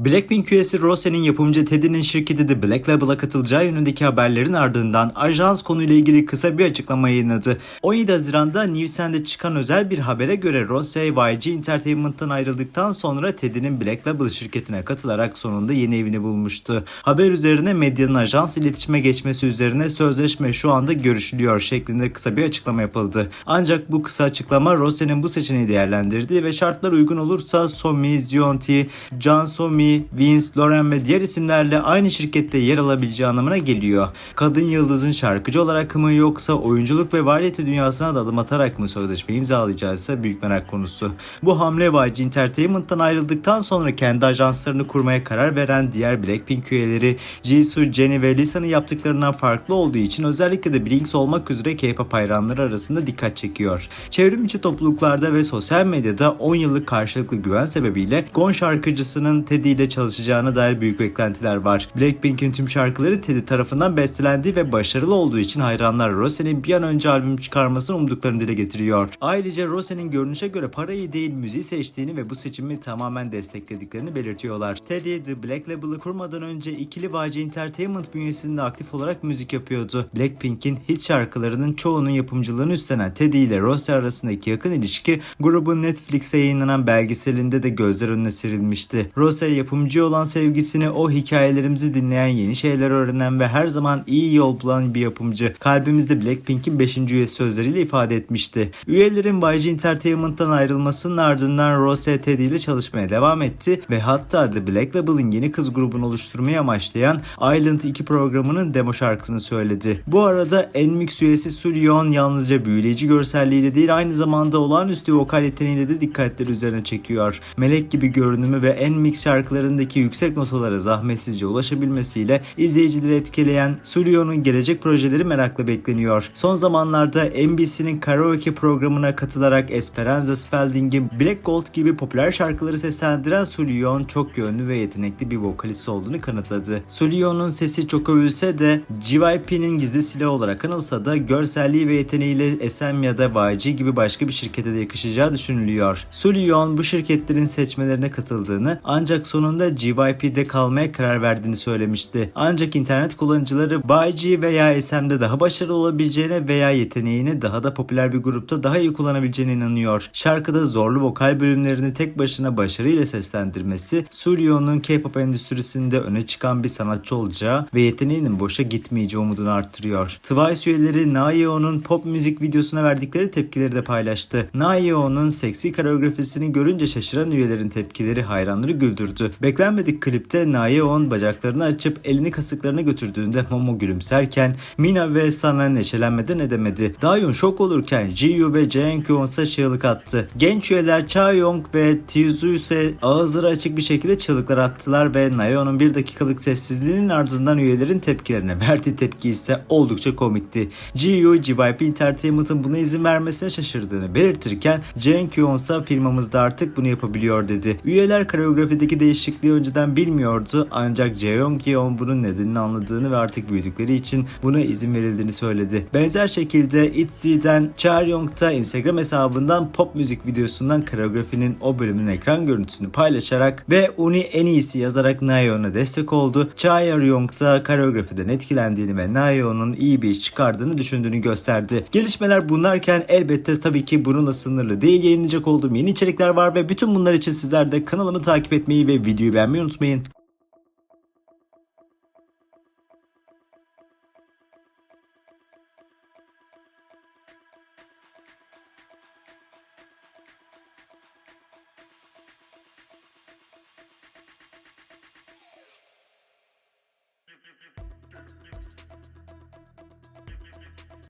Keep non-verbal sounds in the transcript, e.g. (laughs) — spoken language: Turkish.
Blackpink üyesi Rose'nin yapımcı Teddy'nin şirketi The Black Label'a katılacağı yönündeki haberlerin ardından ajans konuyla ilgili kısa bir açıklama yayınladı. 17 Haziran'da Newsen'de çıkan özel bir habere göre Rose, YG Entertainment'tan ayrıldıktan sonra Teddy'nin Black Label şirketine katılarak sonunda yeni evini bulmuştu. Haber üzerine medyanın ajans iletişime geçmesi üzerine sözleşme şu anda görüşülüyor şeklinde kısa bir açıklama yapıldı. Ancak bu kısa açıklama Rose'nin bu seçeneği değerlendirdi ve şartlar uygun olursa Somi, Zionti, John Somi, Vince, Lauren ve diğer isimlerle aynı şirkette yer alabileceği anlamına geliyor. Kadın yıldızın şarkıcı olarak mı yoksa oyunculuk ve variyete dünyasına da adım atarak mı sözleşme imzalayacağıysa büyük merak konusu. Bu hamle YG Entertainment'tan ayrıldıktan sonra kendi ajanslarını kurmaya karar veren diğer Blackpink üyeleri Jisoo, Jennie ve Lisa'nın yaptıklarından farklı olduğu için özellikle de Blinks olmak üzere K-pop hayranları arasında dikkat çekiyor. Çevrim içi topluluklarda ve sosyal medyada 10 yıllık karşılıklı güven sebebiyle Gon şarkıcısının Teddy ile çalışacağına dair büyük beklentiler var. Blackpink'in tüm şarkıları Teddy tarafından bestelendiği ve başarılı olduğu için hayranlar Rose'nin bir an önce albüm çıkarmasını umduklarını dile getiriyor. Ayrıca Rose'nin görünüşe göre parayı değil müziği seçtiğini ve bu seçimi tamamen desteklediklerini belirtiyorlar. Teddy The Black Label'ı kurmadan önce ikili YG Entertainment bünyesinde aktif olarak müzik yapıyordu. Blackpink'in hit şarkılarının çoğunun yapımcılığını üstlenen Teddy ile Rose arasındaki yakın ilişki grubun Netflix'e yayınlanan belgeselinde de gözler önüne serilmişti. Rose yapımcı olan sevgisini o hikayelerimizi dinleyen yeni şeyler öğrenen ve her zaman iyi yol bulan bir yapımcı. Kalbimizde Blackpink'in 5. üyesi sözleriyle ifade etmişti. Üyelerin YG Entertainment'tan ayrılmasının ardından Rose Teddy ile çalışmaya devam etti ve hatta The Black Label'ın yeni kız grubunu oluşturmayı amaçlayan Island 2 programının demo şarkısını söyledi. Bu arada NMIX üyesi Sulyon yalnızca büyüleyici görselliğiyle değil aynı zamanda olağanüstü vokal yeteneğiyle de dikkatleri üzerine çekiyor. Melek gibi görünümü ve NMIX şarkılarındaki yüksek notalara zahmetsizce ulaşabilmesiyle izleyicileri etkileyen Sulyon'un gelecek projeleri merakla bekleniyor. Son zamanlarda NBC'nin karaoke programına katılarak Esperanza Spalding'in Black Gold gibi popüler şarkıları seslendiren Sulyon çok yönlü ve yetenekli bir vokalist olduğunu kanıtladı. Sulyon'un sesi çok övülse de JYP'nin gizli silahı olarak anılsa da görselliği ve yeteneğiyle SM ya da YG gibi başka bir şirkete de yakışacağı düşünülüyor. Sulyon bu şirketlerin seçmelerine katıldığını ancak sonunda JYP'de kalmaya karar verdiğini söylemişti. Ancak internet kullanıcıları YG veya SM'de daha başarılı olabileceğine veya yeteneğini daha da popüler bir grupta daha iyi kullanabileceğine inanıyor. Şarkıda zorlu vokal bölümlerini tek başına başarıyla seslendirmesi Suryon'un K-pop endüstrisinde öne çıkan bir sanatçı olacağı ve yeteneğinin boşa gitmeyeceği umudunu arttırıyor. Twice üyeleri Nayeon'un pop müzik videosuna verdikleri tepkileri de paylaştı. Nayeon'un seksi koreografisini görünce şaşıran üyelerin tepkileri hayranları güldürdü. Beklenmedik klipte Nayeon bacaklarını açıp elini kasıklarına götürdüğünde Momo gülümserken Mina ve Sana neşelenmeden edemedi. Daeun şok olurken Jiyu ve Jaehyun ise çığlık attı. Genç üyeler Chaeyoung ve Tzu ise ağızları açık bir şekilde çığlıklar attılar ve Nayeon'un bir dakikalık sessizliğinin ardından üyelerin tepkilerine (laughs) verdiği tepki ise oldukça komikti. Jiyu, JYP Entertainment'ın buna izin vermesine şaşırdığını belirtirken Jaehyun ise firmamızda artık bunu yapabiliyor dedi. Üyeler koreografideki değişikliği önceden bilmiyordu ancak Jaehyun bunun nedenini anladığını ve artık büyüdükleri için buna izin verildiğini söyledi. Benzer şekilde ITZY'den Charyong da Instagram hesabından pop müzik videosundan koreografinin o bölümün ekran görüntüsünü paylaşarak ve Uni en iyisi yazarak Nayeon'a destek oldu. Charyong da koreografiden etkilendiğini ve Nayeon'un iyi bir iş çıkardığını düşündüğünü gösterdi. Gelişmeler bunlarken elbette tabii ki bununla sınırlı değil. Yayınlayacak olduğum yeni içerikler var ve bütün bunlar için sizler de kanalımı takip etmeyi ve videoyu beğenmeyi unutmayın.